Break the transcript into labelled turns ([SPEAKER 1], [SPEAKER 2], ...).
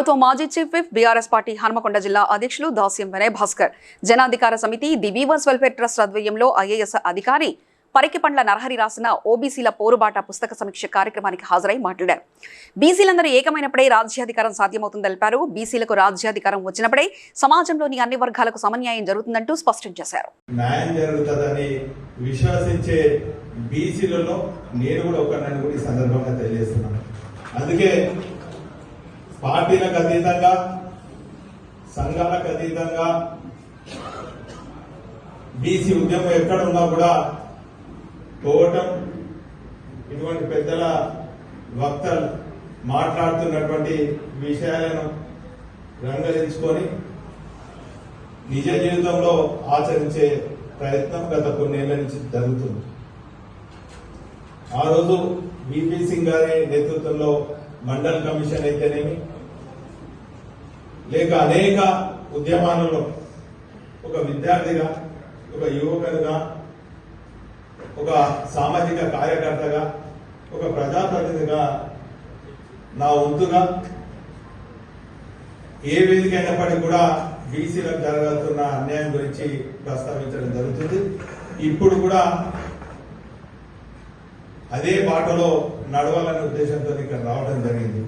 [SPEAKER 1] ప్రభుత్వ మాజీ chief whip BRS party Hanumakonda జిల్లా అధ్యక్షులు Dasyam Vinay Bhaskar Janadhikara Samiti the weavers welfare trust ఆధ్వర్యంలో ఐఏఎస్ అధికారి పరికిపండ్ల నరహరి రాసిన ఓబీసీల పోరుబాట పుస్తక సమీక్ష కార్యక్రమానికి హాజరై మాట్లాడారు. బీసీలందరూ ఏకమైనప్పుడే రాజ్యాధికారం సాధ్యమవుతుందని తెలిపారు. బీసీలకు రాజ్యాధికారం వచ్చినప్పుడే సమాజంలోని అన్ని వర్గాలకు సమన్యాయం జరుగుతుందంటూ స్పష్టం చేశారు.
[SPEAKER 2] న్యాయం జరుగుతుందని విశ్వసించే బీసీలలో నేను కూడా సందర్భంగా తెలియజేస్తున్నాను. అందుకే పార్టీలకు అతీతంగా సంఘాలకు అతీతంగా బీసీ ఉద్యమం ఎక్కడ ఉన్నా కూడా పోవటం ఇటువంటి పెద్దల వక్తలు మాట్లాడుతున్నటువంటి విషయాలను రంగరించుకొని నిజ జీవితంలో ఆచరించే ప్రయత్నం గత కొన్నేళ్ళ నుంచి జరుగుతుంది. ఆ రోజు బీపీ సింగ్ గారి నేతృత్వంలో మండల్ కమిషన్ అయితేనేమి? లేక అనేక ఉద్యమాలలో ఒక విద్యార్థిగా ఒక యువకునిగా ఒక సామాజిక కార్యకర్తగా ఒక ప్రజాప్రతినిధిగా నా వంతుగా ఏ వేదిక అయినప్పటికీ కూడా బీసీలకు జరగతున్న అన్యాయం గురించి ప్రస్తావించడం జరుగుతుంది. ఇప్పుడు కూడా అదే బాటలో నడవాలనే ఉద్దేశంతో ఇక్కడ రావడం జరిగింది.